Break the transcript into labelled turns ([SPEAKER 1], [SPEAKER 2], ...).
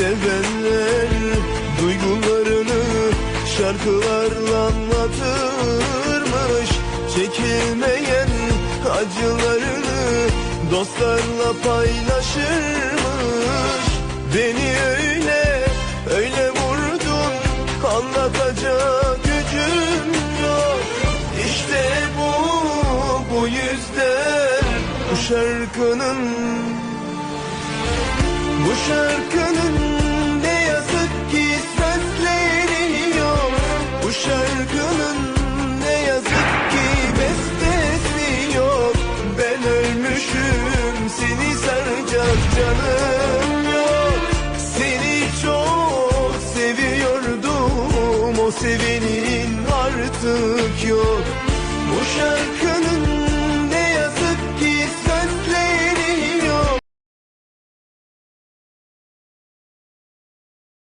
[SPEAKER 1] sevenler duygularını şarkılarla anlatırmış. Çekilmeyen acılarını dostlarla paylaşırmış. Beni öyle öyle vurdun anlatacak gücüm yok. İşte bu bu yüzden bu şarkının bu şarkının ne yazık ki sözleri yok Bu şarkının ne yazık ki bestesi yok. Ben ölmüşüm seni saracak canım yok. Seni çok seviyordum o sevenin artık yok